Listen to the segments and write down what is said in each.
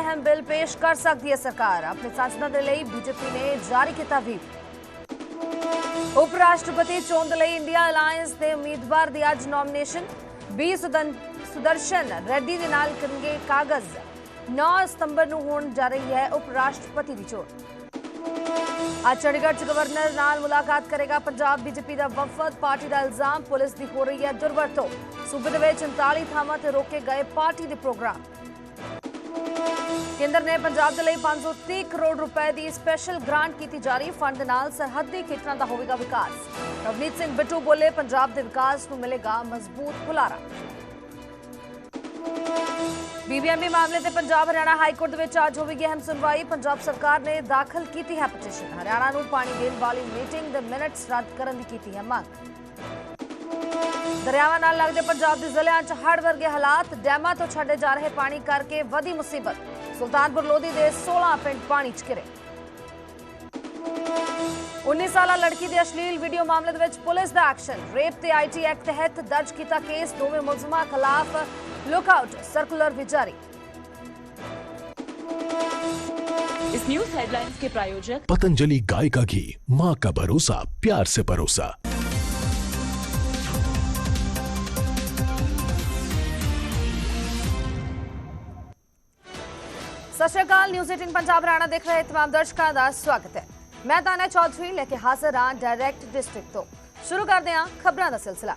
ਅਹਿਮ ਬਿੱਲ ਪੇਸ਼ ਕਰ ਸਕਦੀ ਹੈ ਸਰਕਾਰ। ਆਪਣੇ ਸਾਂਸਦਾਂ ਦੇ ਲਈ ਬੀਜੇਪੀ ਨੇ ਜਾਰੀ ਕੀਤਾ ਵੀ ਉਪ ਰਾਸ਼ਟਰਪਤੀ ਚੋਣ ਦੇ ਲਈ ਇੰਡੀਆ ਅਲਾਈਅੰਸ ਦੇ ਉਮੀਦਵਾਰ ਦੀ ਅੱਜ ਨੋਮੀਨੇਸ਼ਨ ਬੀ ਸੁਦਰਸ਼ਨ ਰੈਡੀ ਦੇ ਨਾਲ ਕਰਨਗੇ ਕਾਗਜ਼। 9 ਸਤੰਬਰ ਨੂੰ ਹੋਣ ਜਾ ਰਹੀ ਹੈ ਉਪ ਰਾਸ਼ਟਰਪਤੀ ਦੀ ਚੋਣ। ਅੱਜ ਚੰਡੀਗੜ੍ਹ ਚ ਗਵਰਨਰ ਨਾਲ ਮੁਲਾਕਾਤ ਕਰੇਗਾ ਪੰਜਾਬ ਬੀਜੇਪੀ ਦਾ ਵਫਦ। ਪਾਰਟੀ ਦਾ ਇਲਜ਼ਾਮ ਪੁਲਿਸ ਦੀ ਹੋ ਰਹੀ ਹੈ ਦੁਰਵਰਤੋਂ। ਸੂਬੇ ਦੇ ਵਿੱਚ 39 ਥਾਵਾਂ ਤੇ ਰੋਕੇ ਗਏ ਪਾਰਟੀ ਦੇ ਪ੍ਰੋਗਰਾਮ। ਕੇਂਦਰ ਨੇ ਪੰਜਾਬ ਦੇ ਲਈ 530 ਕਰੋੜ ਰੁਪਏ ਦੀ ਸਪੈਸ਼ਲ ਗ੍ਰਾਂਟ ਕੀਤੀ ਜਾਰੀ ਫੰਡ ਦੇ ਨਾਲ ਸਰਹੱਦੀ ਖੇਤਰਾਂ ਦਾ ਹੋਵੇਗਾ ਵਿਕਾਸ। ਰਵਨੀਤ ਸਿੰਘ ਬਿੱਟੂ ਬੋਲੇ, ਪੰਜਾਬ ਦੇ ਵਿਕਾਸ ਨੂੰ ਮਿਲੇਗਾ ਮਜ਼ਬੂਤ ਹੁਲਾਰਾ। ਬੀਬੀਐਮਬੀ ਮਾਮਲੇ ਤੇ ਪੰਜਾਬ ਹਰਿਆਣਾ ਹਾਈ ਕੋਰਟ ਦੇ ਵਿੱਚ ਅੱਜ ਹੋਵੇਗੀ ਅਹਿਮ ਸੁਣਵਾਈ। ਪੰਜਾਬ ਸਰਕਾਰ ਨੇ ਦਾਖਲ ਕੀਤੀ ਹੈ ਪਟੀਸ਼ਨ ਹਰਿਆਣਾ ਨੂੰ ਪਾਣੀ ਦੇਣ ਵਾਲੀ ਮੀਟਿੰਗ ਦੇ ਮਿੰਟਸ ਰੱਦ ਕਰਨ ਦੀ ਕੀਤੀ ਹੈ ਮੰਗ। ਦਰਿਆਵਾਂ ਨਾਲ ਲੱਗਦੇ ਪੰਜਾਬ ਦੇ ਜ਼ਿਲ੍ਹਿਆਂ 'ਚ ਹੜ੍ਹ ਵਰਗੇ ਹਾਲਾਤ, ਡੈਮਾਂ ਤੋਂ ਛੱਡੇ ਜਾ ਰਹੇ ਪਾਣੀ ਕਰਕੇ ਵਧੀ ਮੁਸੀਬਤ। ਸੁਲਤਾਨਪੁਰ ਲੋਧੀ ਦੇ 16 ਪਿੰਡ ਪਾਣੀ 'ਚ ਘਿਰੇ 19 ਸਾਲਾ ਲੜਕੀ ਦੇ ਅਸ਼ਲੀਲ ਵੀਡੀਓ ਮਾਮਲੇ ਦੇ ਵਿੱਚ ਪੁਲਿਸ ਦਾ ਐਕਸ਼ਨ ਰੇਪ ਤੇ ਆਈਟੀ ਐਕਟ ਤਹਿਤ ਦਰਜ ਕੀਤਾ ਕੇਸ ਦੋਵੇਂ ਮੁਲਜ਼ਮਾਂ ਖਿਲਾਫ ਲੁਕਆਊਟ ਸਰਕੂਲਰ ਵੀ ਜਾਰੀ इस न्यूज हेडलाइंस के प्रायोजक पतंजलि गाय का घी माँ का भरोसा प्यार से परोसा ਸਤਿ ਸ਼੍ਰੀ ਅਕਾਲ ਨਿਊਜ਼ 18 ਪੰਜਾਬ ਰਾਣਾ ਦੇਖ ਰਹੇ ਤਮਾਮ ਦਰਸ਼ਕਾਂ ਦਾ ਸਵਾਗਤ ਹੈ। ਮੈਂ ਦਾਨਾ ਚੌਧਰੀ, ਲੈ ਕੇ ਹਾਜ਼ਰ ਹਾਂ ਡਾਇਰੈਕਟ ਡਿਸਟ੍ਰਿਕਟ ਤੋਂ। ਸ਼ੁਰੂ ਕਰਦੇ ਹਾਂ ਖਬਰਾਂ ਦਾ ਸਿਲਸਿਲਾ।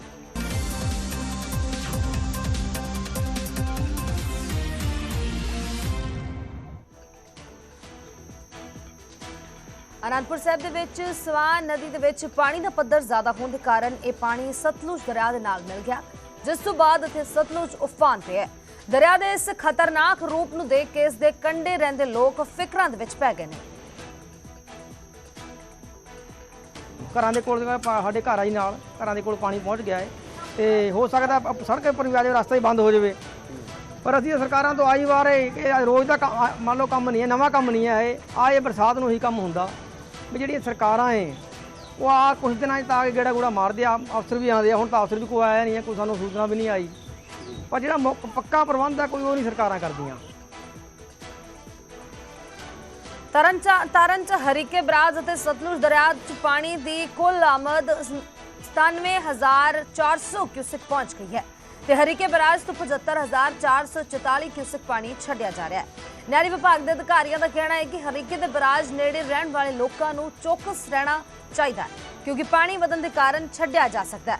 ਅਨੰਦਪੁਰ ਸਾਹਿਬ ਦੇ ਵਿੱਚ ਸਵਾਨ ਨਦੀ ਦੇ ਵਿੱਚ ਪਾਣੀ ਦਾ ਪੱਧਰ ਜ਼ਿਆਦਾ ਹੋਣ ਦੇ ਕਾਰਨ ਇਹ ਪਾਣੀ ਸਤਲੁਜ ਦਰਿਆ ਦੇ ਨਾਲ ਮਿਲ ਗਿਆ, ਜਿਸ ਤੋਂ ਬਾਅਦ ਇੱਥੇ ਸਤਲੁਜ ਉਫਾਨ ਤੇ ਹੈ। ਦਰਿਆ ਦੇ ਇਸ ਖਤਰਨਾਕ ਰੂਪ ਨੂੰ ਦੇਖ ਕੇ ਇਸ ਦੇ ਕੰਢੇ ਰਹਿੰਦੇ ਲੋਕ ਫਿਕਰਾਂ ਦੇ ਵਿੱਚ ਪੈ ਗਏ ਨੇ। ਘਰਾਂ ਦੇ ਕੋਲ ਸਾਡੇ ਘਰ ਆ ਜੀ ਨਾਲ, ਘਰਾਂ ਦੇ ਕੋਲ ਪਾਣੀ ਪਹੁੰਚ ਗਿਆ ਹੈ ਤੇ ਹੋ ਸਕਦਾ ਸੜਕ ਪਰ ਵੀ ਆ ਜਾਵੇ ਰਸਤਾ ਹੀ ਬੰਦ ਹੋ ਜਾਵੇ। ਪਰ ਅਸੀਂ ਸਰਕਾਰਾਂ ਤੋਂ ਆਈ ਵਾਰ ਇਹ ਰੋਜ਼ ਦਾ ਮੰਨ ਲਓ ਕੰਮ ਨਹੀਂ ਹੈ, ਨਵਾਂ ਕੰਮ ਨਹੀਂ ਹੈ ਇਹ। ਆ ਇਹ ਬਰਸਾਤ ਨੂੰ ਹੀ ਕੰਮ ਹੁੰਦਾ। ਵੀ ਜਿਹੜੀਆਂ ਸਰਕਾਰਾਂ ਏ, ਉਹ ਆ ਕੁਝ ਦਿਨਾਂ 'ਚ ਤਾਂ ਆ ਕੇ ਗੇੜਾ ਗੂੜਾ ਮਾਰਦੇ ਆ। ਅਫਸਰ ਵੀ ਆਉਂਦੇ ਆ, ਹੁਣ ਤਾਂ ਅਫਸਰ ਵੀ ਕੋਈ ਆਇਆ ਨਹੀਂ ਹੈ, ਕੋਈ ਸਾਨੂੰ ਸੂਚਨਾ ਵੀ ਨਹੀਂ ਆਈ। ਪਰ ਜਿਹੜਾ ਮੁੱਖ ਪੱਕਾ ਪ੍ਰਬੰਧ ਆ ਕੋਈ ਉਹ ਨਹੀਂ ਸਰਕਾਰਾਂ ਕਰਦੀਆਂ। ਤਰਨ ਚ ਤਰਨ ਚ ਹਰੀਕੇ ਬਰਾਜ ਅਤੇ ਸਤਲੁਜ ਦਰਿਆ ਚ ਪਾਣੀ ਦੀ ਕੁੱਲ ਆਮਦ 97400 ਕਿਊਸਕ ਪਹੁੰਚ ਗਈ ਹੈ। ਤੇ ਹਰੀਕੇ ਬਰਾਜ ਤੋਂ 75444 ਕਿਊਸਕ ਪਾਣੀ ਛੱਡਿਆ ਜਾ ਰਿਹਾ ਹੈ। ਨਹਿਰੀ ਵਿਭਾਗ ਦੇ ਅਧਿਕਾਰੀਆਂ ਦਾ ਕਹਿਣਾ ਹੈ ਕਿ ਹਰੀਕੇ ਦੇ ਬਰਾਜ ਨੇੜੇ ਰਹਿਣ ਵਾਲੇ ਲੋਕਾਂ ਨੂੰ ਚੌਕਸ ਰਹਿਣਾ ਚਾਹੀਦਾ ਹੈ, ਕਿਉਂਕਿ ਪਾਣੀ ਵਧਣ ਦੇ ਕਾਰਨ ਛੱਡਿਆ ਜਾ ਸਕਦਾ ਹੈ।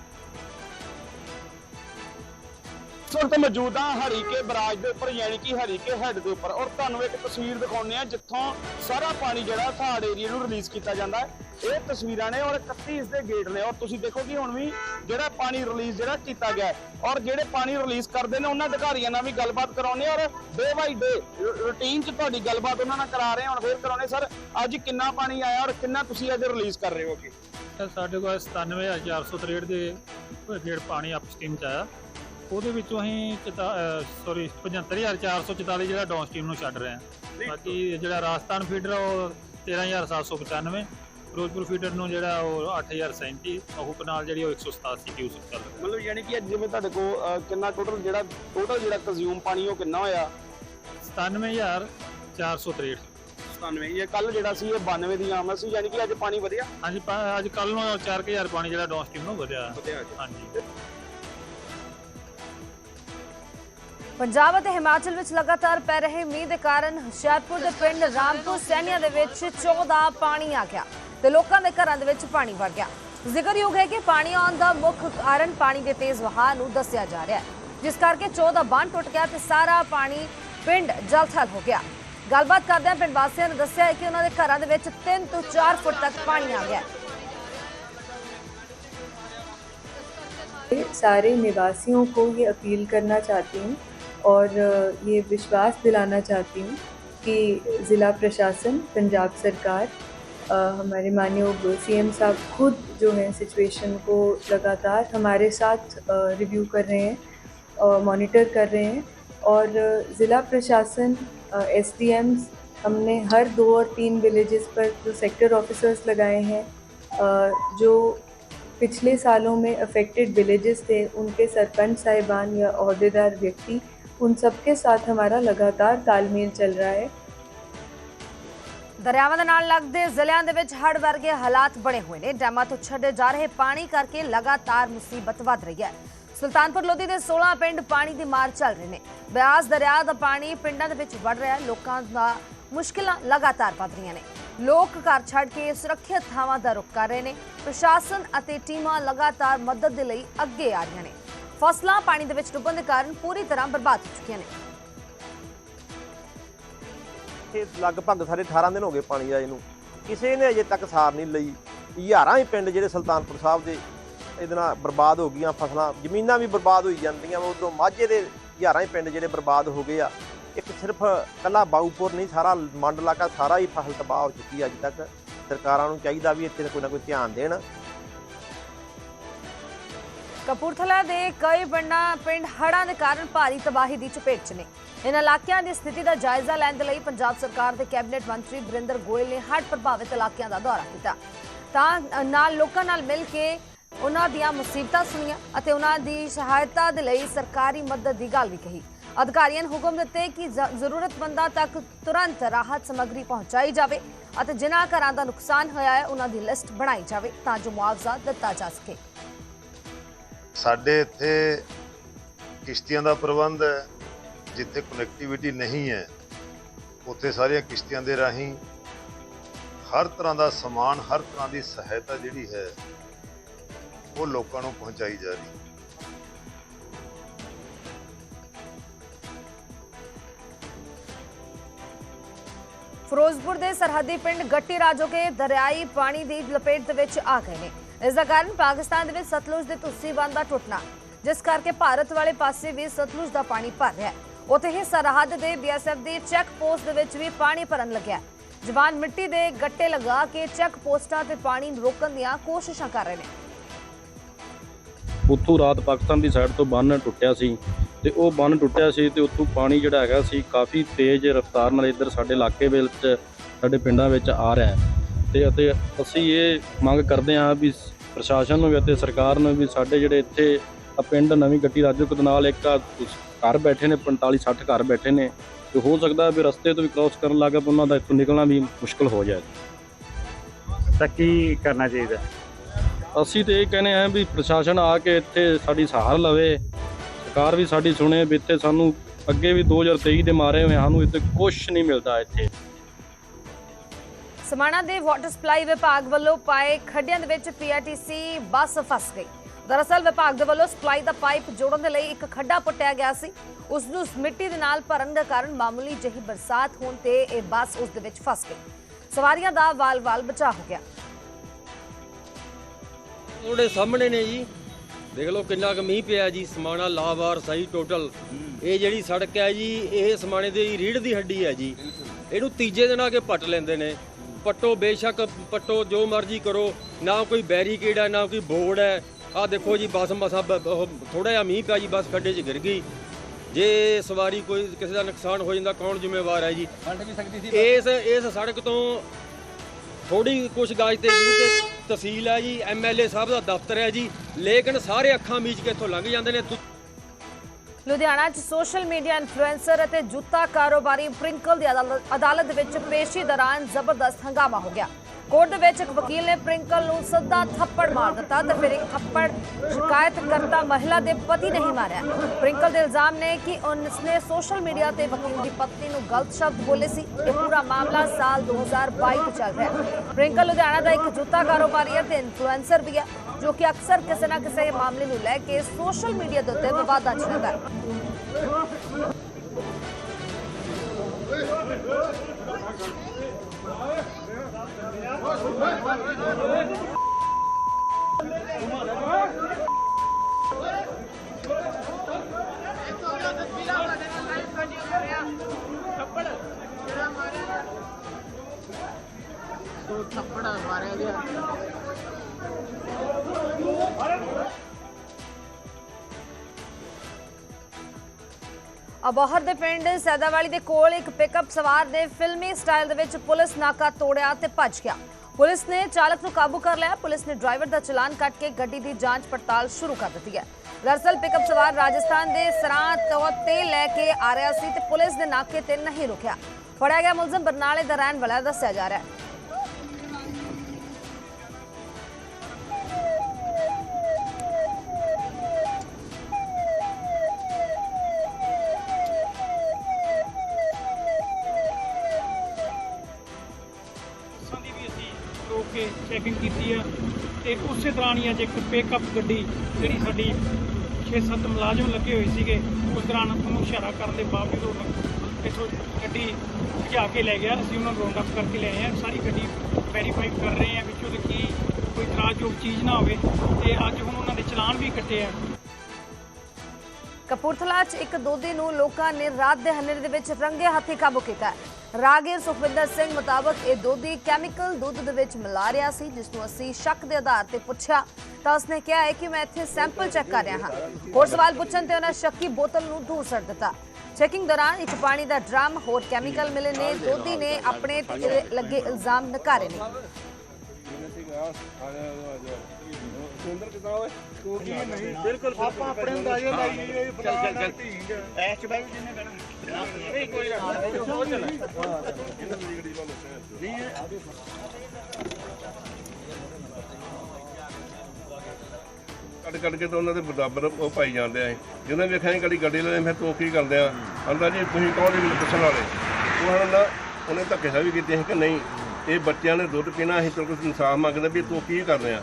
ਇਸ ਵਕਤ ਮੌਜੂਦ ਹਾਂ ਹਰੀਕੇ ਬਰਾਜ ਦੇ ਉੱਪਰ, ਯਾਨੀ ਕਿ ਹਰੀਕੇ ਹੈੱਡ ਦੇ ਉੱਪਰ। ਔਰ ਤੁਹਾਨੂੰ ਇੱਕ ਤਸਵੀਰ ਦਿਖਾਉਂਦੇ ਆ ਜਿੱਥੋਂ ਸਾਰਾ ਪਾਣੀ ਜਿਹੜਾ ਥਾੜ ਏਰੀਆ ਨੂੰ ਰਿਲੀਜ਼ ਕੀਤਾ ਜਾਂਦਾ ਹੈ। ਇਹ ਤਸਵੀਰਾਂ ਨੇ ਔਰ 31 ਇਸ ਦੇ ਗੇਟ ਨੇ। ਔਰ ਤੁਸੀਂ ਦੇਖੋ ਕਿ ਹੁਣ ਵੀ ਜਿਹੜਾ ਪਾਣੀ ਰਿਲੀਜ਼ ਜਿਹੜਾ ਕੀਤਾ ਗਿਆ ਔਰ ਜਿਹੜੇ ਪਾਣੀ ਰਿਲੀਜ਼ ਕਰਦੇ ਨੇ, ਉਹਨਾਂ ਅਧਿਕਾਰੀਆਂ ਨਾਲ ਵੀ ਗੱਲਬਾਤ ਕਰਾਉਣੇ ਔਰ ਡੇ ਬਾਈ ਡੇ ਰੂਟੀਨ 'ਚ ਤੁਹਾਡੀ ਗੱਲਬਾਤ ਉਹਨਾਂ ਨਾਲ ਕਰਾ ਰਹੇ ਹਾਂ। ਹੁਣ ਫੇਰ ਕਰਾਉਣੇ ਸਰ, ਅੱਜ ਕਿੰਨਾ ਪਾਣੀ ਆਇਆ ਔਰ ਕਿੰਨਾ ਤੁਸੀਂ ਅੱਜ ਰਿਲੀਜ਼ ਕਰ ਰਹੇ ਹੋਗੇ ਸਾਡੇ ਕੋਲ 97463 ਦੇ ਗੇੜ ਪਾਣੀ ਅਪਸਟ੍ਰੀਮ ਚ ਆਇਆ। ਉਹਦੇ ਵਿੱਚੋਂ ਅਸੀਂ ਸੌਰੀ 75444 ਜਿਹੜਾ ਡਾਊਨਸਟ੍ਰੀਮ ਨੂੰ ਛੱਡ ਰਹੇ ਹਾਂ। ਬਾਕੀ ਜਿਹੜਾ ਰਾਜਸਥਾਨ ਫੀਡਰ ਉਹ 13795 ਫਿਰੋਜ਼ਪੁਰ ਫੀਡਰ ਨੂੰ ਜਿਹੜਾ ਉਹ 8037 ਉਹ ਕਨਾਲ ਜਿਹੜੀ ਉਹ 187 ਕਿਊਸਕ ਰਿਹਾ ਮਤਲਬ ਯਾਨੀ ਕਿ ਅੱਜ ਜਿਵੇਂ ਤੁਹਾਡੇ ਕੋਲ ਅਹ, ਕਿੰਨਾ ਟੋਟਲ ਜਿਹੜਾ ਟੋਟਲ ਜਿਹੜਾ ਕੰਜ਼ਿਊਮ ਪਾਣੀ ਉਹ ਕਿੰਨਾ ਹੋਇਆ? 97463 97 ਇਹ ਕੱਲ ਜਿਹੜਾ ਸੀ ਇਹ 92 ਦੀ ਆਮਦ ਸੀ ਯਾਨੀ ਕਿ ਅੱਜ ਪਾਣੀ ਵਧਿਆ? ਹਾਂਜੀ ਅੱਜ ਕੱਲ ਨੂੰ 4000 ਪਾਣੀ ਜਿਹੜਾ ਡਾਊਨਸਟ੍ਰੀਮ ਨੂੰ ਵਧਿਆ। ਹਾਂਜੀ। ਪੰਜਾਬ ਅਤੇ ਹਿਮਾਚਲ ਵਿੱਚ ਲਗਾਤਾਰ ਪੈ ਰਹੇ ਮੀਂਹ ਦੇ ਕਾਰਨ ਹੁਸ਼ਿਆਰਪੁਰ ਦੇ ਪਿੰਡ ਰਾਮਪੁਰ ਸੈਨੀਆ ਦੇ ਵਿੱਚ 14 ਪਾਣੀ ਆ ਗਿਆ ਤੇ ਲੋਕਾਂ ਦੇ ਘਰਾਂ ਦੇ ਵਿੱਚ ਪਾਣੀ ਵੜ ਗਿਆ ਜ਼ਿਕਰਯੋਗ ਹੈ ਕਿ ਪਾਣੀ ਆਉਣ ਦਾ ਮੁੱਖ ਕਾਰਨ ਪਾਣੀ ਦੇ ਤੇਜ਼ ਵਹਾਅ ਨੂੰ ਦੱਸਿਆ ਜਾ ਰਿਹਾ ਹੈ ਜਿਸ ਕਰਕੇ 14 ਬੰਨ ਟੁੱਟ ਗਿਆ ਤੇ ਸਾਰਾ ਪਾਣੀ ਪਿੰਡ ਜਲਥਲ ਹੋ ਗਿਆ ਗੱਲਬਾਤ ਕਰਦਿਆਂ ਪਿੰਡ ਵਾਸੀਆਂ ਨੇ ਦੱਸਿਆ ਹੈ ਕਿ ਉਹਨਾਂ ਦੇ ਘਰਾਂ ਦੇ ਵਿੱਚ 3 ਤੋਂ 4 ਫੁੱਟ ਤੱਕ ਪਾਣੀ ਆ ਗਿਆ ਹੈ सारे निवासियों को ये अपील करना चाहती हूँ और ये विश्वास दिलाना चाहती हूँ कि ज़िला प्रशासन पंजाब सरकार अ, हमारे माननीय सीएम साहब खुद जो है सिचुएशन को लगातार हमारे साथ रिव्यू कर रहे हैं मॉनिटर कर रहे हैं और ज़िला प्रशासन एस हमने हर दो और तीन विलेजेस पर जो सेक्टर ऑफिसर्स लगाए हैं अ, जो पिछले सालों में अफेक्टेड विलेजेस थे उनके सरपंच साहिबान या अहदेदार व्यक्ति उन सबके साथ हमारा लगातार तालमेल चल रहा है ਦਰਿਆਵਾਂ ਦੇ ਨਾਲ ਲੱਗਦੇ ਜ਼ਿਲ੍ਹਿਆਂ ਦੇ ਵਿੱਚ ਹੜ੍ਹ ਵਰਗੇ ਹਾਲਾਤ ਬਣੇ ਹੋਏ ਨੇ ਡੈਮਾਂ ਤੋਂ ਛੱਡੇ ਜਾ ਰਹੇ ਪਾਣੀ ਕਰਕੇ ਲਗਾਤਾਰ ਮੁਸੀਬਤ ਵੱਧ ਰਹੀ ਹੈ ਸੁਲਤਾਨਪੁਰ ਲੋਧੀ ਦੇ 16 ਪਿੰਡ ਪਾਣੀ ਦੀ ਮਾਰ ਚੱਲ ਰਹੇ ਨੇ ਬਿਆਸ ਦਰਿਆ ਦਾ ਪਾਣੀ ਪਿੰਡਾਂ ਦੇ ਵਿੱਚ ਵੜ ਰਿਹਾ ਹੈ ਲੋਕਾਂ ਦਾ ਮੁਸ਼ਕਿਲਾਂ ਲਗਾਤਾਰ ਵੱਧ ਰਹੀਆਂ ਨੇ ਲੋਕ ਘਰ ਛੱਡ ਕੇ ਸੁਰੱਖਿਅਤ ਥਾਵਾਂ ਦਾ ਰੁਖ ਕਰ ਰਹੇ ਨੇ ਪ੍ਰਸ਼ਾਸਨ ਅਤੇ ਟੀਮਾਂ ਲਗਾਤਾਰ ਮਦਦ ਦੇ ਲਈ ਅੱਗੇ ਆ ਰਹੀਆਂ ਨੇ ਫਸਲਾਂ ਪਾਣੀ ਦੇ ਵਿੱਚ ਡੁੱਬਣ ਦੇ ਕਾਰਨ ਪੂਰੀ ਤਰ੍ਹਾਂ ਬਰਬਾਦ ਹੋ ਚੁੱਕੀਆਂ ਨੇ। ਇੱਥੇ ਲਗਭਗ ਸਾਰੇ 18 ਦਿਨ ਹੋ ਗਏ ਪਾਣੀ ਆਏ ਨੂੰ ਕਿਸੇ ਨੇ ਅਜੇ ਤੱਕ ਸਾਰ ਨਹੀਂ ਲਈ। ਹਜ਼ਾਰਾਂ ਹੀ ਪਿੰਡ ਜਿਹੜੇ ਸੁਲਤਾਨਪੁਰ ਸਾਹਿਬ ਦੇ ਇਹਦੇ ਨਾਲ ਬਰਬਾਦ ਹੋ ਗਈਆਂ ਫਸਲਾਂ। ਜ਼ਮੀਨਾਂ ਵੀ ਬਰਬਾਦ ਹੋਈ ਜਾਂਦੀਆਂ ਉਦੋਂ ਮਾਝੇ ਦੇ ਹਜ਼ਾਰਾਂ ਹੀ ਪਿੰਡ ਜਿਹੜੇ ਬਰਬਾਦ ਹੋ ਗਏ ਆ। ਇੱਕ ਸਿਰਫ ਕੱਲਾ ਬਾਊਪੁਰ ਨਹੀਂ, ਸਾਰਾ ਮੰਡ ਇਲਾਕਾ, ਸਾਰਾ ਹੀ ਫਸਲ ਤਬਾਹ ਹੋ ਚੁੱਕੀ ਹੈ ਅੱਜ ਤੱਕ। ਸਰਕਾਰਾਂ ਨੂੰ ਚਾਹੀਦਾ ਵੀ ਇੱਥੇ ਕੋਈ ਨਾ ਕੋਈ ਧਿਆਨ ਦੇਣ। ਕਪੂਰਥਲਾ ਦੇ ਕਈ ਪਿੰਡਾਂ ਪਿੰਡ ਹੜ੍ਹਾਂ ਦੇ ਕਾਰਨ ਭਾਰੀ ਤਬਾਹੀ ਦੀ ਚਪੇਟ 'ਚ ਨੇ। ਇਹਨਾਂ ਇਲਾਕਿਆਂ ਦੀ ਸਥਿਤੀ ਦਾ ਜਾਇਜ਼ਾ ਲੈਣ ਦੇ ਲਈ ਪੰਜਾਬ ਸਰਕਾਰ ਦੇ ਕੈਬਨਿਟ ਮੰਤਰੀ ਬਰਿੰਦਰ ਗੋਇਲ ਨੇ ਹੜ੍ਹ ਪ੍ਰਭਾਵਿਤ ਇਲਾਕਿਆਂ ਦਾ ਦੌਰਾ ਕੀਤਾ। ਤਾਂ ਨਾਲ ਲੋਕਾਂ ਨਾਲ ਮਿਲ ਕੇ ਉਹਨਾਂ ਦੀਆਂ ਮੁਸੀਬਤਾਂ ਸੁਣੀਆਂ ਅਤੇ ਉਹਨਾਂ ਦੀ ਸਹਾਇਤਾ ਦੇ ਲਈ ਸਰਕਾਰੀ ਮਦਦ ਦੀ ਗੱਲ ਵੀ ਕਹੀ। ਅਧਿਕਾਰੀਆਂ ਨੇ ਹੁਕਮ ਦਿੱਤੇ ਕਿ ਜ਼ਰੂਰਤਮੰਦਾਂ ਤੱਕ ਤੁਰੰਤ ਰਾਹਤ ਸਮੱਗਰੀ ਪਹੁੰਚਾਈ ਜਾਵੇ ਅਤੇ ਜਿਨ੍ਹਾਂ ਘਰਾਂ ਦਾ ਨੁਕਸਾਨ ਹੋਇਆ ਹੈ ਉਹਨਾਂ ਦੀ ਲਿਸਟ ਬਣਾਈ ਜਾਵੇ ਤਾਂ ਜੋ ਮੁਆਵਜ਼ਾ ਦਿੱਤਾ ਜਾ ਸਕੇ। ਸਾਡੇ ਇੱਥੇ ਕਿਸ਼ਤੀਆਂ ਦਾ ਪ੍ਰਬੰਧ ਹੈ, ਜਿੱਥੇ ਕਨੈਕਟੀਵਿਟੀ ਨਹੀਂ ਹੈ, ਉੱਥੇ ਸਾਰੀਆਂ ਕਿਸ਼ਤੀਆਂ ਦੇ ਰਾਹੀਂ ਹਰ ਤਰ੍ਹਾਂ ਦਾ ਸਮਾਨ, ਹਰ ਤਰ੍ਹਾਂ ਦੀ ਸਹਾਇਤਾ ਜਿਹੜੀ ਹੈ, ਉਹ ਲੋਕਾਂ ਨੂੰ ਪਹੁੰਚਾਈ ਜਾ ਰਹੀ ਹੈ। ਫਿਰੋਜ਼ਪੁਰ ਦੇ ਸਰਹੱਦੀ ਪਿੰਡ ਗੱਟੀ ਰਾਜੋਕੇ ਦਰਿਆਈ ਪਾਣੀ ਦੀ ਲਪੇਟ ਦੇ ਵਿੱਚ ਆ ਗਏ ਨੇ। ਇਸ ਦਾ ਕਾਰਨ ਪਾਕਿਸਤਾਨ ਦੇ ਵਿੱਚ ਸਤਲੁਜ ਦੇ ਤੁਸੀ ਬੰਦ ਦਾ ਟੁੱਟਣਾ, ਜਿਸ ਕਰਕੇ ਭਾਰਤ ਵਾਲੇ ਪਾਸੇ ਵੀ ਸਤਲੁਜ ਦਾ ਪਾਣੀ ਭਰ ਰਿਹਾ ਹੈ। ਉੱਥੇ ਹੀ ਸਰਹੱਦ ਦੇ ਬੀਐਸਐਫ ਦੀ ਚੈੱਕ ਪੋਸਟ ਦੇ ਵਿੱਚ ਵੀ ਪਾਣੀ ਭਰਨ ਲੱਗਿਆ ਜਵਾਨ ਮਿੱਟੀ ਦੇ ਗੱਟੇ ਲਗਾ ਕੇ ਚੈੱਕ ਪੋਸਟਾਂ ਤੇ ਪਾਣੀ ਰੋਕਣ ਦੀਆਂ ਕੋਸ਼ਿਸ਼ਾਂ ਕਰ ਰਹੇ ਨੇ। ਉੱਥੋਂ ਰਾਤ ਪਾਕਿਸਤਾਨ ਦੀ ਸਾਈਡ ਤੋਂ ਬੰਨ ਟੁੱਟਿਆ ਸੀ ਤੇ ਉਹ ਬੰਨ ਟੁੱਟਿਆ ਸੀ ਤੇ ਉੱਥੋਂ ਪਾਣੀ ਜਿਹੜਾ ਹੈਗਾ ਸੀ ਕਾਫੀ ਤੇਜ਼ ਰਫ਼ਤਾਰ ਨਾਲ ਇੱਧਰ ਸਾਡੇ ਇਲਾਕੇ ਵਿੱਚ, ਸਾਡੇ ਪਿੰਡਾਂ ਵਿੱਚ ਆ ਰਿਹਾ ਹੈ। ਤੇ ਅਤੇ ਅਸੀਂ ਇਹ ਮੰਗ ਕਰਦੇ ਹਾਂ ਵੀ ਪ੍ਰਸ਼ਾਸਨ ਨੂੰ ਵੀ ਅਤੇ ਸਰਕਾਰ ਨੂੰ ਵੀ ਸਾਡੇ ਜਿਹੜੇ ਇੱਥੇ ਆ ਪਿੰਡ ਨਵੀਂ ਗੱਟੀ ਰਾਜੋਕ ਦੇ ਨਾਲ ਇੱਕ ਘਰ ਬੈਠੇ ਨੇ 45 60 ਘਰ ਬੈਠੇ ਨੇ ਤੇ ਹੋ ਸਕਦਾ ਵੀ ਰਸਤੇ ਤੋਂ ਵੀ ਕ੍ਰਾਸ ਕਰਨ ਲੱਗਾ ਤਾਂ ਉਹਨਾਂ ਦਾ ਇੱਥੋਂ ਨਿਕਲਣਾ ਵੀ ਮੁਸ਼ਕਲ ਹੋ ਜਾਏ। ਤਾਂ ਕੀ ਕਰਨਾ ਚਾਹੀਦਾ? ਅਸੀਂ ਤੇ ਇਹ ਕਹਿੰਦੇ ਆ ਵੀ ਪ੍ਰਸ਼ਾਸਨ ਆ ਕੇ ਇੱਥੇ ਸਾਡੀ ਸਹਾਰ ਲਵੇ ਸਰਕਾਰ ਵੀ ਸਾਡੀ ਸੁਣੇ ਵੀ ਇੱਥੇ ਸਾਨੂੰ ਅੱਗੇ ਵੀ 2023 ਦੇ ਮਾਰੇ ਹੋਏ ਸਾਨੂੰ ਇੱਥੇ ਕੁਝ ਨਹੀਂ ਮਿਲਦਾ ਇੱਥੇ। ਸਮਾਣਾ ਦੇ ਵਾਟਰ ਸਪਲਾਈ ਵਿਭਾਗ ਵੱਲੋਂ ਪਾਏ ਖੱਡਿਆਂ ਦੇ ਵਿੱਚ ਪੀਆਰਟੀਸੀ ਬੱਸ ਫਸ ਗਈ। ਦਰਅਸਲ ਵਿਭਾਗ ਦੇ ਵੱਲੋਂ ਸਪਲਾਈ ਦਾ ਪਾਈਪ ਜੋੜਨ ਦੇ ਲਈ ਇੱਕ ਖੱਡਾ ਪੁੱਟਿਆ ਗਿਆ ਸੀ। ਉਸ ਨੂੰ ਮਿੱਟੀ ਦੇ ਨਾਲ ਭਰਨ ਦੇ ਕਾਰਨ ਮਾਮੂਲੀ ਜਿਹੀ ਬਰਸਾਤ ਹੋਣ ਤੇ ਇਹ ਬੱਸ ਉਸ ਦੇ ਵਿੱਚ ਫਸ ਗਈ। ਸਵਾਰੀਆਂ ਦਾ ਵਾਲ-ਵਾਲ ਬਚਾ ਹੋ ਗਿਆ। ਤੁਹਾਡੇ ਸਾਹਮਣੇ ਨੇ ਜੀ। ਦੇਖ ਲਓ ਕਿੰਨਾ ਕੁ ਮੀਂਹ ਪਿਆ ਜੀ, ਸਮਾਣਾ ਲਾਵਾਰ ਸਹੀ ਟੋਟਲ ਇਹ ਜਿਹੜੀ ਸੜਕ ਹੈ ਜੀ, ਇਹ ਸਮਾਣੇ ਦੀ ਰੀੜ ਦੀ ਹੱਡੀ ਹੈ ਜੀ। ਇਹਨੂੰ ਤੀਜੇ ਦਿਨ ਆ ਕੇ ਪੱਟ ਲੈਂਦੇ ਨੇ। ਪੱਟੋ ਬੇਸ਼ੱਕ ਪੱਟੋ ਜੋ ਮਰਜ਼ੀ ਕਰੋ ਨਾ ਕੋਈ ਬੈਰੀਕੇਡ ਹੈ ਨਾ ਕੋਈ ਬੋਰਡ ਹੈ। ਆਹ ਦੇਖੋ ਜੀ ਬੱਸ ਮਸਾ ਥੋੜਾ ਜਿਹਾ ਮੀਂਹ ਪਿਆ ਜੀ ਬੱਸ ਖੱਡੇ 'ਚ ਗਿਰ ਗਈ। ਜੇ ਸਵਾਰੀ ਕੋਈ ਕਿਸੇ ਦਾ ਨੁਕਸਾਨ ਹੋ ਜਾਂਦਾ ਕੌਣ ਜ਼ਿੰਮੇਵਾਰ ਹੈ ਜੀ? ਇਸ ਇਸ ਸੜਕ ਤੋਂ ਥੋੜੀ ਕੁਛ ਗਾਜ ਤੇ ਦੂਰ ਤੇ ਤਹਿਸੀਲ ਹੈ ਜੀ ਐਮਐਲਏ ਸਾਹਿਬ ਦਾ ਦਫ਼ਤਰ ਹੈ ਜੀ। ਲੇਕਿਨ ਸਾਰੇ ਅੱਖਾਂ ਮੀਚ ਕੇ ਇੱਥੋਂ ਲੰਘ ਜਾਂਦੇ ਨੇ। ਲੁਧਿਆਣਾ 'ਚ ਸੋਸ਼ਲ ਮੀਡੀਆ ਇਨਫਲੂਐਂਸਰ ਅਤੇ ਜੁੱਤਾ ਕਾਰੋਬਾਰੀ ਪ੍ਰਿੰਕਲ ਦੀ ਅਦਾਲਤ ਅਦਾਲਤ ਵਿੱਚ ਪੇਸ਼ੀ ਦੌਰਾਨ ਜ਼ਬਰਦਸਤ ਹੰਗਾਮਾ ਹੋ ਗਿਆ। ਕੋਰਟ ਦੇ ਵਿੱਚ ਇੱਕ ਵਕੀਲ ਨੇ ਪ੍ਰਿੰਕਲ ਨੂੰ ਸਿੱਧਾ ਥੱਪੜ ਮਾਰ ਦਿੱਤਾ ਤੇ ਫਿਰ ਇੱਕ ਥੱਪੜ ਸ਼ਿਕਾਇਤਕਰਤਾ ਮਹਿਲਾ ਦੇ ਪਤੀ ਨੇ ਹੀ ਮਾਰਿਆ। ਪ੍ਰਿੰਕਲ ਦੇ ਇਲਜ਼ਾਮ ਨੇ ਕਿ ਉਸਨੇ ਸੋਸ਼ਲ ਮੀਡੀਆ ਤੇ ਵਕੀਲ ਦੀ ਪਤਨੀ ਨੂੰ ਗਲਤ ਸ਼ਬਦ ਬੋਲੇ ਸੀ। ਇਹ ਪੂਰਾ ਮਾਮਲਾ ਸਾਲ 2022 ਤੋਂ ਚੱਲ ਰਿਹਾ ਹੈ। ਪ੍ਰਿੰਕਲ ਲੁਧਿਆਣਾ ਦਾ ਇੱਕ ਜੁੱਤਾ ਕਾਰੋਬਾਰੀ ਹੈ ਤੇ ਇਨਫਲੂਐਂਸਰ ਵੀ ਹੈ, ਜੋ ਕਿ ਅਕਸਰ ਕਿਸੇ ਨਾ ਕਿਸੇ ਮਾਮਲੇ ਨੂੰ ਲੈ ਕੇ ਸੋਸ਼ਲ ਮੀਡੀਆ ਦੇ ਉੱਤੇ ਵਿਵਾਦਾਂ 'ਚ ਰਹਿੰਦਾ ਹੈ। ਅਬੋਹਰ ਦੇ ਪਿੰਡ ਸੈਦਾਵਾਲੀ ਦੇ ਕੋਲ ਇੱਕ ਪਿਕਅਪ ਸਵਾਰ ਨੇ ਫਿਲਮੀ ਸਟਾਈਲ ਦੇ ਵਿੱਚ ਪੁਲਿਸ ਨਾਕਾ ਤੋੜਿਆ ਤੇ ਭੱਜ ਗਿਆ। ਪੁਲਿਸ ਨੇ ਚਾਲਕ ਨੂੰ ਕਾਬੂ ਕਰ ਲਿਆ। ਪੁਲਿਸ ਨੇ ਡਰਾਈਵਰ ਦਾ ਚਲਾਨ ਕੱਟ ਕੇ ਗੱਡੀ ਦੀ ਜਾਂਚ ਪੜਤਾਲ ਸ਼ੁਰੂ ਕਰ ਦਿੱਤੀ ਹੈ। ਦਰਅਸਲ ਪਿਕਅਪ ਸਵਾਰ ਰਾਜਸਥਾਨ ਦੇ ਸਰਾਂ ਤੋਂ ਤੇਲ ਲੈ ਕੇ ਆ ਰਿਹਾ ਸੀ ਤੇ ਪੁਲਿਸ ਦੇ ਨਾਕੇ ਤੇ ਨਹੀਂ ਰੁਕਿਆ। ਫੜਿਆ ਗਿਆ ਮੁਲਜ਼ਮ ਬਰਨਾਲੇ ਦਾ ਰਹਿਣ ਵਾਲਾ ਦੱਸਿਆ ਜਾ ਰਿਹਾ ਹੈ। ਕੇ ਚੈਕਿੰਗ ਕੀਤੀ ਆ। ਤੇ ਉਸੇ ਦੌਰਾਨ ਹੀ ਅੱਜ ਇੱਕ ਪਿਕਅਪ ਗੱਡੀ ਜਿਹੜੀ ਸਾਡੀ 6-7 ਮੁਲਾਜ਼ਮ ਲੱਗੇ ਹੋਏ ਸੀਗੇ, ਉਸ ਦੌਰਾਨ ਉਹਨੂੰ ਇਸ਼ਾਰਾ ਕਰਨ ਦੇ ਬਾਵਜੂਦ ਉਹ ਗੱਡੀ ਭਜਾ ਕੇ ਲੈ ਗਿਆ। ਅਸੀਂ ਉਹਨਾਂ ਨੂੰ ਰੌਂਡ ਅਪ ਕਰਕੇ ਲੈ ਆਏ ਸਾਰੀ ਗੱਡੀ ਵੈਰੀਫਾਈ ਕਰ ਰਹੇ ਹਾਂ ਵਿੱਚੋਂ ਦੇ ਕੀ ਕੋਈ ਇਤਰਾਜ਼ਯੋਗ ਚੀਜ਼ ਨਾ ਹੋਵੇ। ਤੇ ਅੱਜ ਹੁਣ ਉਹਨਾਂ ਦੇ ਚਲਾਨ ਵੀ ਕੱਟੇ ਆ। ਕਪੂਰਥਲਾ 'ਚ ਇੱਕ ਦੋਧੀ ਨੂੰ ਲੋਕਾਂ ਨੇ ਰਾਤ ਦੇ ਹਨੇਰੇ ਦੇ ਵਿੱਚ ਰੰਗੇ ਹੱਥੀ ਕਾਬੂ ਕੀਤਾ ਰਾਗੀਰ ਸੁਖਵਿੰਦਰ ਸਿੰਘ ਮੁਤਾਬਕ ਇਹ ਦੋਧੀ ਕੈਮੀਕਲ ਦੁੱਧ ਦੇ ਵਿੱਚ ਮਿਲਾ ਰਿਹਾ ਸੀ ਜਿਸ ਨੂੰ ਅਸੀਂ ਸ਼ੱਕ ਦੇ ਆਧਾਰ ਤੇ ਪੁੱਛਿਆ। ਤਾਂ ਉਸਨੇ ਕਿਹਾ ਹੈ ਕਿ ਮੈਂ ਇੱਥੇ ਸੈਂਪਲ ਚੈੱਕ ਕਰ ਰਿਹਾ ਹਾਂ। ਹੋਰ ਸਵਾਲ ਪੁੱਛਣ ਤੇ ਉਹਨਾਂ ਸ਼ੱਕੀ ਬੋਤਲ ਨੂੰ ਦੂਰ ਸੱਟ ਦਿੱਤਾ। ਚੈਕਿੰਗ ਦੌਰਾਨ ਇੱਕ ਪਾਣੀ ਦਾ ਡਰਮ ਹੋਰ ਕੈਮੀਕਲ ਮਿਲੇ ਨੇ। ਦੋਧੀ ਨੇ ਆਪਣੇ ਤੇ ਲੱਗੇ ਇਲਜ਼ਾਮ ਨਕਾਰੇ ਨੇ। ਬਿਲਕੁਲ ਆਪਾਂ ਆਪਣੇ ਅੰਦਾਜ਼ੇ ਲਾਈ ਇਹ ਚੱਲ ਚੱਲ ਚੱਲ। ਐਸ਼ ਚ ਬਾਈ ਜਿੰਨੇ ਬਣਾ ਨਹੀਂ ਕੋਈ ਕੱਢ ਕੱਢ ਕੇ ਤਾਂ ਉਹਨਾਂ ਦੇ ਬਰਾਬਰ ਉਹ ਪਾਈ ਜਾਂਦੇ ਆ ਜਿਹਨੇ ਵੇਖਿਆ ਸੀ ਗੜੀ ਗੱਡੀ ਲੈ ਮੈਂ ਤੂੰ ਕੀ ਕਰਦੇ ਆ? ਅੰਦਾ ਜੀ, ਤੁਸੀਂ ਕੌਣ ਜੀ ਪੁੱਛਣ ਵਾਲੇ? ਉਹਨਾਂ ਨੇ, ਉਹਨੇ ਧੱਕੇ ਵੀ ਕੀਤੇ ਸੀ ਕਿ ਨਹੀਂ? ਇਹ ਬੱਚਿਆਂ ਨੇ ਦੁੱਧ ਪੀਣਾ, ਅਸੀਂ ਤੇਰੇ ਕੋਲ ਇਨਸਾਫ ਮੰਗਦੇ ਵੀ ਤੂੰ ਕੀ ਕਰਦੇ ਰਿਹਾ?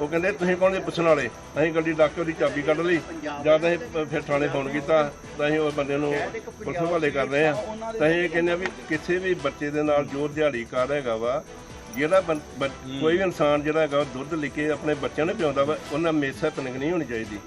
ਉਹ ਕਹਿੰਦੇ ਤੁਸੀਂ ਕੌਣ ਜੀ ਪੁੱਛਣ ਵਾਲੇ? ਅਸੀਂ ਗੱਡੀ ਡਾਕੇ ਉਹਦੀ ਚਾਬੀ ਕੱਢ ਲਈ। ਜਦ ਅਸੀਂ ਪ- ਫਿਰ ਥਾਣੇ ਫੋਨ ਕੀਤਾ ਤਾਂ ਅਸੀਂ ਉਹ ਬੰਦੇ ਨੂੰ ਪੁਲਿਸ ਹਵਾਲੇ ਕਰ ਰਹੇ ਆ ਤਾਂ ਅਸੀਂ ਇਹ ਕਹਿੰਦੇ ਆ ਵੀ ਕਿਸੇ ਵੀ ਬੱਚੇ ਦੇ ਨਾਲ ਜੋ ਦਿਹਾੜੀਕਾਰ ਹੈਗਾ ਵਾ ਜਿਹੜਾ ਬੰ- ਬ- ਕੋਈ ਵੀ ਇਨਸਾਨ ਜਿਹੜਾ ਹੈਗਾ ਉਹ ਦੁੱਧ ਲੈ ਕੇ ਆਪਣੇ ਬੱਚਿਆਂ ਨੂੰ ਪਿਆਉਂਦਾ ਵਾ ਉਹਨਾਂ ਹਮੇਸ਼ਾ ਤਨਕ ਨਹੀਂ ਹੋਣੀ ਚਾਹੀਦੀ।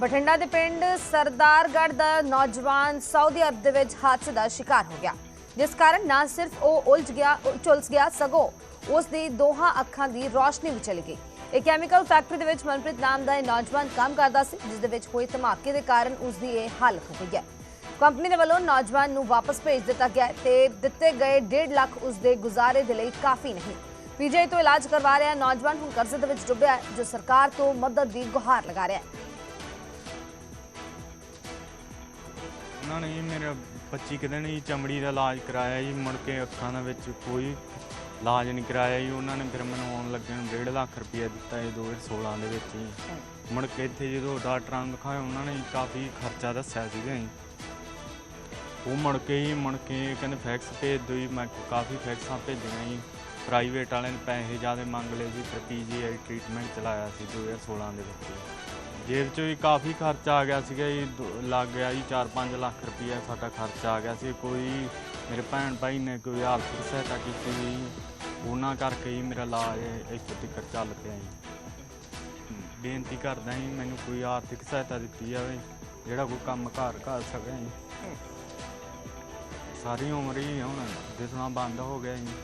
ਬਠਿੰਡਾ ਦੇ ਪਿੰਡ ਸਰਦਾਰਗੜ੍ਹ ਦਾ ਨੌਜਵਾਨ ਸਾਊਦੀ ਅਰਬ ਦੇ ਵਿੱਚ ਹਾਦਸੇ ਦਾ ਸ਼ਿਕਾਰ ਹੋ ਗਿਆ। ਜਿਸ ਕਾਰਨ ਨਾ ਸਿਰਫ ਉਹ ਉਲਝ ਗਿਆ ਝੁਲਸ ਗਿਆ ਸਗੋਂ ਉਸ ਦੀ ਦੋਹਾਂ ਅੱਖਾਂ ਦੀ ਰੋਸ਼ਨੀ ਵੀ ਚਲੀ ਗਈ। ਇਹ ਕੈਮੀਕਲ ਫੈਕਟਰੀ ਦੇ ਵਿੱਚ ਮਨਪ੍ਰੀਤ ਨਾਮ ਦਾ ਇਹ ਨੌਜਵਾਨ ਕੰਮ ਕਰਦਾ ਸੀ, ਜਿਸ ਦੇ ਵਿੱਚ ਹੋਏ ਧਮਾਕੇ ਦੇ ਕਾਰਨ ਉਸ ਦੀ ਇਹ ਹਾਲਤ ਹੋ ਗਈ ਹੈ। ਕੰਪਨੀ ਦੇ ਵੱਲੋਂ ਨੌਜਵਾਨ ਨੂੰ ਵਾਪਸ ਭੇਜ ਦਿੱਤਾ ਗਿਆ ਤੇ ਦਿੱਤੇ ਗਏ 1.5 ਲੱਖ ਉਸ ਦੇ ਗੁਜ਼ਾਰੇ ਦੇ ਲਈ ਕਾਫੀ ਨਹੀਂ। ਪੀਜੀਆਈ ਤੋਂ ਇਲਾਜ ਕਰਵਾ ਰਿਹਾ ਨੌਜਵਾਨ ਹੁਣ ਕਰਜ਼ੇ ਦੇ ਵਿੱਚ ਡੁੱਬਿਆ ਹੈ, ਜੋ ਸਰਕਾਰ ਤੋਂ ਮਦਦ ਦੀ ਗੁਹਾਰ ਲਗਾ ਰਿਹਾ ਹੈ। ਉਹਨਾਂ ਨੇ ਜੀ ਮੇਰੇ 25 ਕੁ ਦਿਨ ਹੀ ਚਮੜੀ ਦਾ ਇਲਾਜ ਕਰਾਇਆ ਜੀ, ਮੁੜ ਕੇ ਅੱਖਾਂ ਦੇ ਵਿੱਚ ਕੋਈ ਇਲਾਜ ਨਹੀਂ ਕਰਾਇਆ ਜੀ ਉਹਨਾਂ ਨੇ ਫਿਰ ਮੈਨੂੰ ਆਉਣ ਲੱਗੇ ਨੂੰ 1.5 ਲੱਖ ਰੁਪਏ ਦਿੱਤਾ ਜੀ 2016 ਦੇ ਵਿੱਚ ਜੀ। ਮੁੜ ਕੇ ਇੱਥੇ ਜਦੋਂ ਡਾਕਟਰਾਂ ਨੂੰ ਦਿਖਾਇਆ ਉਹਨਾਂ ਨੇ ਜੀ ਕਾਫੀ ਖਰਚਾ ਦੱਸਿਆ ਸੀਗਾ ਜੀ। ਉਹ ਮੁੜ ਕੇ ਹੀ ਮੁੜ ਕੇ ਕਹਿੰਦੇ ਫੈਕਸ ਭੇਜ ਦਿਓ ਜੀ ਮੈਂ ਕਾਫੀ ਫੈਕਸਾਂ ਭੇਜੀਆਂ ਜੀ। ਪ੍ਰਾਈਵੇਟ ਵਾਲਿਆਂ ਨੇ ਪੈਸੇ ਜ਼ਿਆਦਾ ਮੰਗ ਲਏ ਸੀ ਫਿਰ ਪੀਜੀਆਈ ਟ੍ਰੀਟਮੈਂਟ ਚਲਾਇਆ ਸੀ 2016 ਦੇ ਵਿੱਚ ਜੇਬ 'ਚੋਂ ਵੀ ਕਾਫੀ ਖਰਚਾ ਆ ਗਿਆ ਸੀਗਾ ਜੀ ਦੋ- ਲੱਗ ਗਿਆ ਜੀ 4-5 ਲੱਖ ਰੁਪਈਆ ਸਾਡਾ ਖਰਚਾ ਆ ਗਿਆ ਸੀ। ਕੋਈ ਮੇਰੇ ਭੈਣ ਭਾਈ ਨੇ ਕੋਈ ਆਰਥਿਕ ਸਹਾਇਤਾ ਕੀਤੀ ਜੀ ਉਹਨਾਂ ਕਰਕੇ ਹੀ ਮੇਰਾ ਇਲਾਜ ਇੱਥੇ ਤੱਕ ਚੱਲ ਪਿਆ ਜੀ। ਬੇਨਤੀ ਕਰਦਾ ਜੀ, ਮੈਨੂੰ ਕੋਈ ਆਰਥਿਕ ਸਹਾਇਤਾ ਦਿੱਤੀ ਜਾਵੇ, ਜਿਹੜਾ ਕੋਈ ਕੰਮ ਘਰ ਘਰ ਸਕੇ ਜੀ। ਸਾਰੀ ਉਮਰ ਹੀ ਹੁਣ ਦਿਸਣਾ ਬੰਦ ਹੋ ਗਿਆ ਜੀ।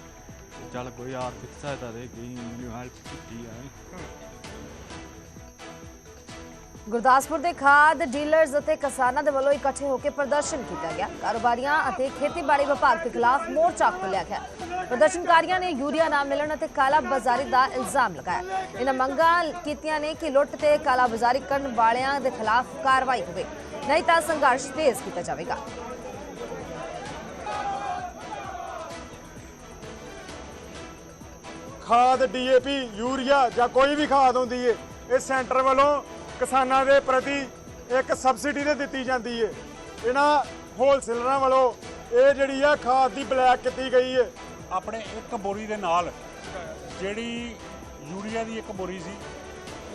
ਚੱਲ ਕੋਈ ਆਰਥਿਕ ਸਹਾਇਤਾ ਦੇ ਕੇ ਮੈਨੂੰ ਹੈਲਪ ਕੀਤੀ ਜਾਵੇ। ਗੁਰਦਾਸਪੁਰ ਦੇ ਖਾਦ ਡੀਲਰਜ਼ ਅਤੇ ਕਿਸਾਨਾਂ ਦੇ ਵੱਲੋਂ ਇਕੱਠੇ ਹੋ ਕੇ ਪ੍ਰਦਰਸ਼ਨ ਕੀਤਾ ਗਿਆ। ਕਾਰੋਬਾਰੀਆਂ ਅਤੇ ਖੇਤੀਬਾੜੀ ਵਿਭਾਗ ਦੇ ਖਿਲਾਫ ਮੋਰਚਾ ਖੋਲ੍ਹਿਆ ਗਿਆ। ਪ੍ਰਦਰਸ਼ਨਕਾਰੀਆਂ ਨੇ ਯੂਰੀਆ ਨਾ ਮਿਲਣ ਅਤੇ ਕਾਲਾ ਬਾਜ਼ਾਰੀ ਦਾ ਇਲਜ਼ਾਮ ਲਗਾਇਆ। ਇਹਨਾਂ ਮੰਗਾਂ ਕੀਤੀਆਂ ਨੇ ਕਿ ਲੁੱਟ ਤੇ ਕਾਲਾ ਬਾਜ਼ਾਰੀ ਕਰਨ ਵਾਲਿਆਂ ਦੇ ਖਿਲਾਫ ਕਾਰਵਾਈ ਹੋਵੇ। ਨਹੀਂ ਤਾਂ ਸੰਘਰਸ਼ ਤੇਜ਼ ਕੀਤਾ ਜਾਵੇਗਾ। ਖਾਦ ਡੀਏਪੀ, ਯੂਰੀਆ ਜਾਂ ਕੋਈ ਵੀ ਖਾਦ ਹੁੰਦੀ ਏ, ਇਹ ਸੈਂਟਰ ਵੱਲੋਂ ਕਿਸਾਨਾਂ ਦੇ ਪ੍ਰਤੀ ਇੱਕ ਸਬਸਿਡੀ ਤੇ ਦਿੱਤੀ ਜਾਂਦੀ ਏ। ਇਹਨਾਂ ਹੋਲਸੇਲਰਾਂ ਵੱਲੋਂ ਇਹ ਜਿਹੜੀ ਆ ਖਾਦ ਦੀ ਬਲੈਕ ਕੀਤੀ ਗਈ ਏ। ਆਪਣੇ ਇੱਕ ਬੋਰੀ ਦੇ ਨਾਲ ਜਿਹੜੀ ਯੂਰੀਆ ਦੀ ਇੱਕ ਬੋਰੀ ਸੀ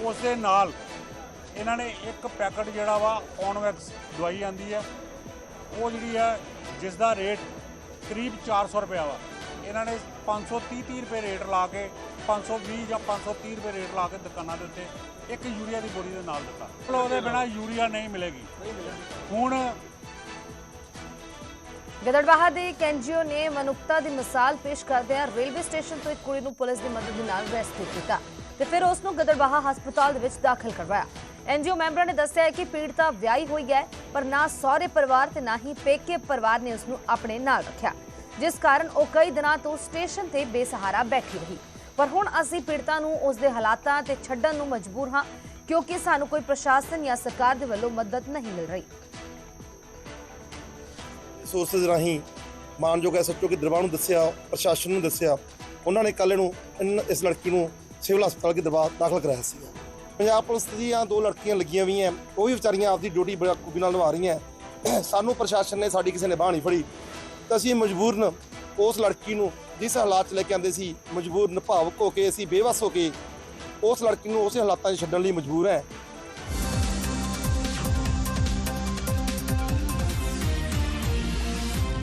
ਉਸ ਦੇ ਨਾਲ ਇਹਨਾਂ ਨੇ ਇੱਕ ਪੈਕਟ ਜਿਹੜਾ ਵਾ ਕੌਨਵੈਕਸ ਦਵਾਈ ਆਂਦੀ ਹੈ ਉਹ ਜਿਹੜੀ ਹੈ ਜਿਸ ਦਾ ਰੇਟ ਕਰੀਬ 400 ਰੁਪਏ ਵਾ। ਇਹਨਾਂ ਨੇ 530 30 ਰੁਪਏ ਰੇਟ ਲਾ ਕੇ 520 ਜਾਂ 530 ਰੁਪਏ ਰੇਟ ਲਾ ਕੇ ਦੁਕਾਨਾਂ ਦੇ ਉੱਤੇ ਇੱਕ ਯੂਰੀਆ ਦੀ ਬੋਰੀ ਦੇ ਨਾਲ ਦਿੱਤਾ। ਮਤਲਬ ਉਹਦੇ ਬਿਨਾ ਯੂਰੀਆ ਨਹੀਂ ਮਿਲੇਗੀ। ਹੁਣ ਗਿੱਦੜਬਾਹਾ ਦੇ ਇੱਕ ਨੇ ਮਨੁੱਖਤਾ ਦੀ ਮਿਸਾਲ ਪੇਸ਼ ਕਰਦਿਆਂ ਰੇਲਵੇ ਸਟੇਸ਼ਨ ਤੋਂ ਇੱਕ ਕੁੜੀ ਨੂੰ ਪੁਲਿਸ ਦੀ ਮਦਦ ਦੇ ਨਾਲ ਰੈਸਕਿਊ ਕੀਤਾ ਤੇ ਫਿਰ ਉਸ ਨੂੰ ਗਿੱਦੜਬਾਹਾ ਹਸਪਤਾਲ ਦੇ ਵਿੱਚ ਦਾਖਲ ਕਰਵਾਇਆ। ਐਨਜੀਓ ਮੈਂਬਰਾਂ ਨੇ ਦੱਸਿਆ ਕਿ ਪੀੜਤਾ ਵਿਆਹੀ ਹੋਈ ਹੈ, ਪਰ ਨਾ ਸਹੁਰੇ ਪਰਿਵਾਰ ਤੇ ਨਾ ਹੀ ਪੇਕੇ ਪਰਿਵਾਰ ਨੇ ਉਸ ਨੂੰ ਆਪਣੇ ਨਾਲ ਰੱਖਿਆ। ਜਿਸ ਕਾਰਨ ਉਹ ਕਈ ਦਿਨਾਂ ਤੋਂ ਸਟੇਸ਼ਨ ਤੇ ਬੇਸਹਾਰਾ ਬੈਠੀ ਰਹੀ। ਪਰ ਹੁਣ ਅਸੀਂ ਪੀੜਤਾਂ ਨੂੰ ਉਸ ਦੇ ਹਾਲਾਤਾਂ ਤੇ ਛੱਡਣ ਨੂੰ ਮਜਬੂਰ ਹਾਂ, ਕਿਉਂਕਿ ਸਾਨੂੰ ਕੋਈ ਪ੍ਰਸ਼ਾਸਨ ਜਾਂ ਸਰਕਾਰ ਦੇ ਵੱਲੋਂ ਮਦਦ ਨਹੀਂ ਮਿਲ ਰਹੀ। ਸੋਰਸਸ ਰਾਹੀਂ ਮਾਨਯੋਗ ਐਸਐਚਓ ਕੇ ਦਰਬਾਰ ਨੂੰ ਦੱਸਿਆ, ਪ੍ਰਸ਼ਾਸਨ ਨੂੰ ਦੱਸਿਆ, ਉਹਨਾਂ ਨੇ ਕੱਲ੍ਹ ਨੂੰ ਇਸ ਲੜਕੀ ਨੂੰ ਸਿਵਲ ਹਸਪਤਾਲ ਦੇ ਦਰਬਾਰ ਦਾਖਲ ਕਰਾਇਆ ਸੀ ਪੰਜਾਬ ਪੁਲਿਸ ਦੀਆਂ ਦੋ ਲੜਕੀਆਂ ਲੱਗੀਆਂ ਹੋਈਆਂ ਉਹ ਵੀ ਵਿਚਾਰੀਆਂ ਆਪਦੀ ਡਿਊਟੀ ਬਖੂਬੀ ਨਾਲ ਨਿਭਾ ਰਹੀਆਂ ਸਾਨੂੰ ਪ੍ਰਸ਼ਾਸਨ ਨੇ ਸਾਡੀ ਕਿਸੇ ਨੇ ਬਾਹ ਨਹੀਂ ਫੜੀ। ਤਾਂ ਅਸੀਂ ਮਜਬੂਰਨ ਉਸ ਲੜਕੀ ਨੂੰ ਜਿਸ ਹਾਲਾਤ 'ਚ ਲੈ ਕੇ ਆਂਦੇ ਸੀ ਮਜ਼ਬੂਰ ਨਿਭਾਵਕ ਹੋ ਕੇ ਅਸੀਂ ਬੇਵੱਸ ਹੋ ਕੇ ਉਸ ਲੜਕੀ ਨੂੰ ਉਸੇ ਹਾਲਾਤਾਂ 'ਚ ਛੱਡਣ ਲਈ ਮਜਬੂਰ ਹੈ।